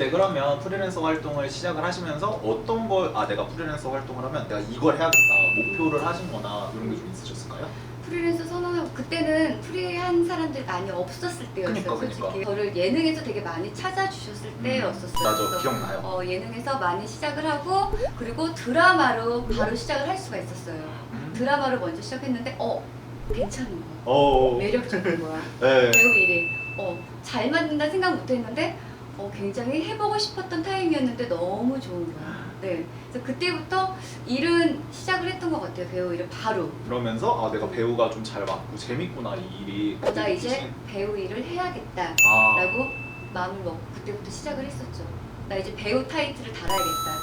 그때 그러면 프리랜서 활동을 시작을 하시면서 어떤 걸 아 내가 프리랜서 활동을 하면 내가 이걸 해야겠다 목표를 하신거나 이런 게 좀 있으셨을까요? 프리랜서 선언하고 그때는 프리한 사람들이 많이 없었을 때였어요. 그니까, 솔직히. 저를 예능에서 되게 많이 찾아주셨을 때였었어요. 음, 맞아 그래서 기억나요. 어, 예능에서 많이 시작을 하고 그리고 드라마로 바로 시작을 할 수가 있었어요. 음. 드라마를 먼저 시작했는데 어 괜찮은 거야. 어. 매력적인 거야. 네. 배우 일이 어, 잘 맞는다 생각 못했는데 어, 굉장히 해보고 싶었던 타임이었는데 너무 좋은 거야. 네, 그래서 그때부터 일은 시작을 했던 것 같아요. 배우 일을 바로. 그러면서 아 내가 배우가 좀 잘 맞고 재밌구나 이 일이. 어, 나 이제 배우 일을 해야겠다라고 아 마음을 먹고 그때부터 시작을 했었죠. 나 이제 배우 타이틀을 달아야겠다.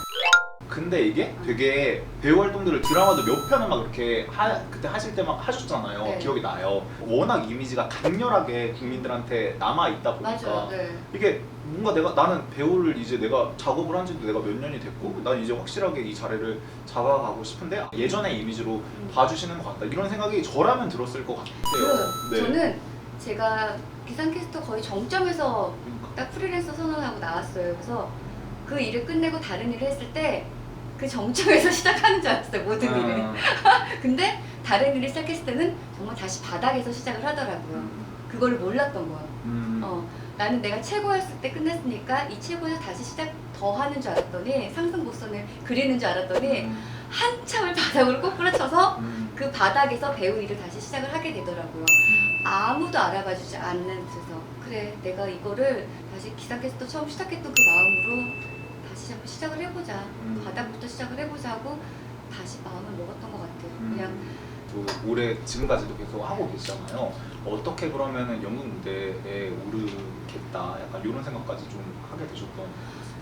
근데 이게 되게 배우 활동들을 드라마도 몇 편을 막 이렇게 하, 그때 하실 때 막 하셨잖아요. 네. 기억이 나요. 워낙 이미지가 강렬하게 국민들한테 남아 있다 보니까 맞아요. 네. 이게 뭔가 내가 나는 배우를 이제 내가 작업을 한 지도 내가 몇 년이 됐고 난 이제 확실하게 이 자리를 잡아가고 싶은데 예전의 이미지로 음. 봐주시는 것 같다 이런 생각이 저라면 들었을 것 같아요. 그래요. 네. 저는 제가 기상캐스터 거의 정점에서 그러니까. 딱 프리랜서 선언하고 나왔어요. 그래서 그 일을 끝내고 다른 일을 했을 때 그 정점에서 시작하는 줄 알았어요. 모든 일을. 아, 근데 다른 일을 시작했을 때는 정말 다시 바닥에서 시작을 하더라고요. 그거를 몰랐던 거야. 음, 어, 나는 내가 최고였을 때 끝냈으니까 이 최고에서 다시 시작 더 하는 줄 알았더니 상승 곡선을 그리는 줄 알았더니 음, 한참을 바닥으로 꼬꾸라 쳐서 음, 그 바닥에서 배우 일을 다시 시작을 하게 되더라고요. 아무도 알아봐 주지 않는 곳에서 그래 내가 이거를 다시 기상캐스터 처음 시작했던 그 마음으로 다시 한번 시작을 해보자 음. 바닥부터 시작을 해보자 하고 다시 마음을 먹었던 것 같아요. 음. 그냥 또 올해 지금까지도 계속 하고 계시잖아요. 어떻게 그러면은 연극 무대에 오르겠다 약간 이런 생각까지 좀 하게 되셨던.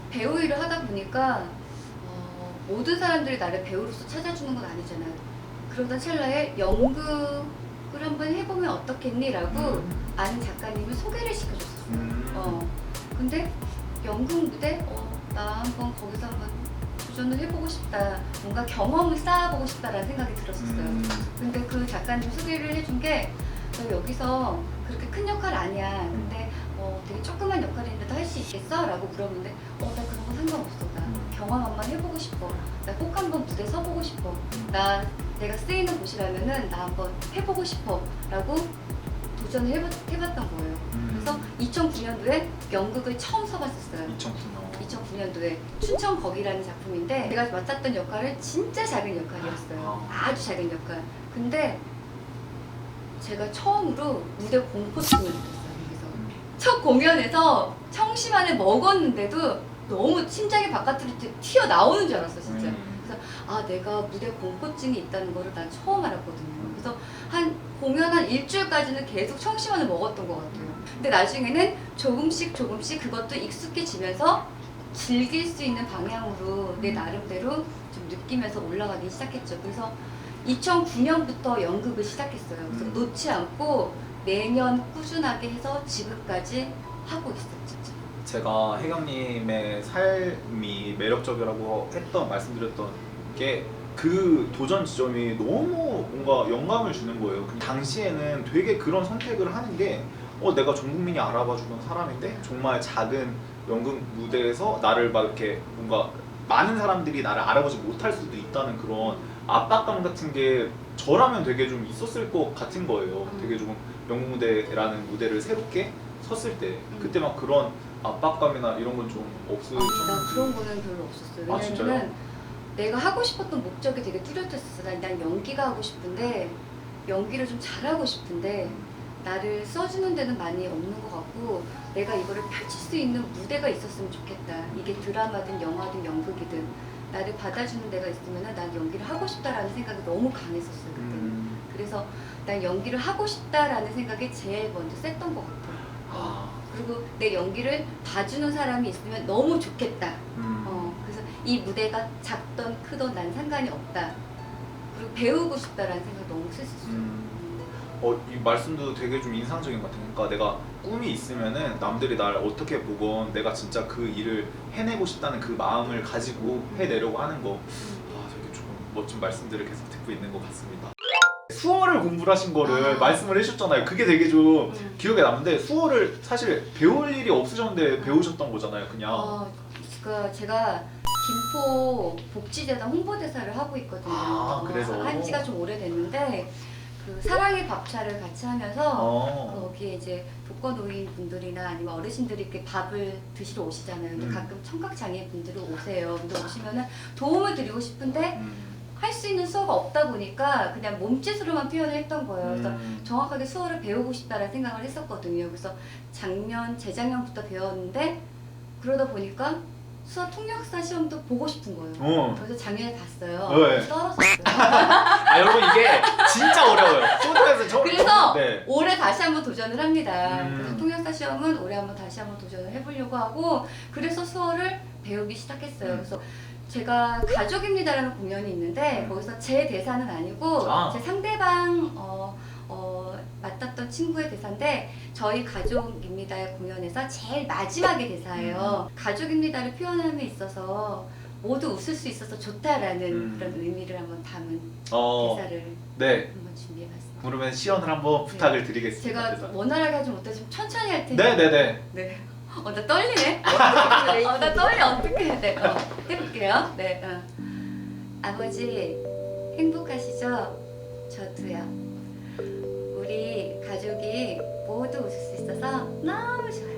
배우 일을 하다 보니까 어, 모든 사람들이 나를 배우로서 찾아주는 건 아니잖아요. 그러던 찰나에 연극을 한번 해보면 어떻겠니라고 음. 아는 작가님을 소개를 시켜줬었어요. 음. 어. 근데 연극 무대? 어, 나 한번 거기서 한번 도전을 해보고 싶다. 뭔가 경험을 쌓아보고 싶다라는 생각이 들었었어요. 음. 근데 그 작가님 소개를 해준 게, 너 여기서 그렇게 큰 역할 아니야. 근데 어, 되게 조그만 역할인데도 할 수 있겠어? 라고 물어보는데, 어, 나 그런 거 상관없어. 나 음. 경험 한번 해보고 싶어. 나 꼭 한번 무대 서보고 싶어. 나 내가 쓰이는 곳이라면은 나 한번 해보고 싶어. 라고 도전을 해봤, 해봤던 거예요. 음. 그래서 2009년도에 연극을 처음 서봤었어요. 2009년. 2009년도에 춘천 거기라는 작품인데 제가 맡았던 역할은 진짜 작은 역할이었어요. 아. 아주 작은 역할. 근데 제가 처음으로 무대 공포증을 느꼈어요. 여기서 음. 첫 공연에서 청심환을 먹었는데도 너무 심장이 바깥으로 튀- 튀어나오는 줄 알았어 진짜. 음. 아 내가 무대 공포증이 있다는 거를 난 처음 알았거든요. 그래서 한 공연 한 일주일까지는 계속 청심환을 먹었던 것 같아요. 근데 나중에는 조금씩 조금씩 그것도 익숙해지면서 즐길 수 있는 방향으로 내 나름대로 좀 느끼면서 올라가기 시작했죠. 그래서 2009년부터 연극을 시작했어요. 그래서 음. 놓지 않고 매년 꾸준하게 해서 지금까지 하고 있었죠. 제가 혜경님의 삶이 매력적이라고 했던 말씀드렸던 게 그 도전 지점이 너무 뭔가 영감을 주는 거예요. 그 당시에는 되게 그런 선택을 하는 게 어, 내가 전 국민이 알아봐 주는 사람인데 정말 작은 연극 무대에서 나를 막 이렇게 뭔가 많은 사람들이 나를 알아보지 못할 수도 있다는 그런 압박감 같은 게 저라면 되게 좀 있었을 것 같은 거예요. 음. 되게 조금 연극 무대라는 무대를 새롭게 섰을 때 음. 그때 막 그런 압박감이나 이런 건 좀 없으셨 아니, 나 그런 거는 별로 없었어요. 아, 왜냐면은 진짜요? 내가 하고 싶었던 목적이 되게 뚜렷했었어. 난, 난 연기가 하고 싶은데 연기를 좀 잘하고 싶은데 나를 써주는 데는 많이 없는 것 같고 내가 이거를 펼칠 수 있는 무대가 있었으면 좋겠다. 이게 드라마든 영화든 연극이든 나를 받아주는 데가 있으면 난 연기를 하고 싶다라는 생각이 너무 강했었어요. 그때는. 음. 그래서 난 연기를 하고 싶다라는 생각이 제일 먼저 셌던 것 같아요. 아, 그리고 내 연기를 봐주는 사람이 있으면 너무 좋겠다. 음. 어, 그래서 이 무대가 작던 크던 난 상관이 없다. 그리고 배우고 싶다라는 생각이 너무 셌었어요. 음. 어, 이 말씀도 되게 좀 인상적인 것 같아요. 그러니까 내가 꿈이 있으면은 남들이 날 어떻게 보건 내가 진짜 그 일을 해내고 싶다는 그 마음을 가지고 해내려고 하는 거. 음. 아, 되게 조금 멋진 말씀들을 계속 듣고 있는 것 같습니다. 수어를 공부를 하신 거를 아. 말씀을 해주셨잖아요. 그게 되게 좀 음. 기억에 남는데 수어를 사실 배울 일이 없으셨는데 배우셨던 거잖아요. 그냥. 어, 그 제가 김포 복지재단 홍보대사를 하고 있거든요. 아, 그래서? 한 지가 좀 오래됐는데 그 사랑의 밥차를 같이 하면서 어. 거기에 이제 독거노인 분들이나 아니면 어르신들이 이렇게 밥을 드시러 오시잖아요. 근데 음. 가끔 청각 장애 분들이 오세요. 근데 오시면은 도움을 드리고 싶은데 음. 할 수 있는 수어가 없다 보니까 그냥 몸짓으로만 표현을 했던 거예요. 그래서 음. 정확하게 수어를 배우고 싶다라는 생각을 했었거든요. 그래서 작년, 재작년부터 배웠는데 그러다 보니까 수어 통역사 시험도 보고 싶은 거예요. 어. 그래서 작년에 봤어요. 네. 떨어졌어요. 아 여러분 이게 진짜 어려워요. 소득에서 저. 그래서 네. 올해 다시 한번 도전을 합니다. 음. 그래서 통역사 시험은 올해 한번 다시 한번 도전을 해보려고 하고 그래서 수어를 배우기 시작했어요. 음. 그래서 제가 가족입니다라는 공연이 있는데 음. 거기서 제 대사는 아니고 아. 제 상대방 어, 어, 맡았던 친구의 대사인데 저희 가족입니다의 공연에서 제일 마지막의 대사예요. 음. 가족입니다를 표현함에 있어서 모두 웃을 수 있어서 좋다라는 음. 그런 의미를 한번 담은 어. 대사를 네. 한번 준비해봤습니다. 그러면 시연을 한번 부탁을 드리겠습니다. 제가. 원활하게 하지 못해 좀 천천히 할 테니. 네네네. 네. 어, 나 떨리네. 어, 나 떨려. 어떻게 해야 돼? 어, 해볼게요. 네. 어. 아버지, 행복하시죠? 저도요. 우리 가족이 모두 웃을 수 있어서 너무 좋아요.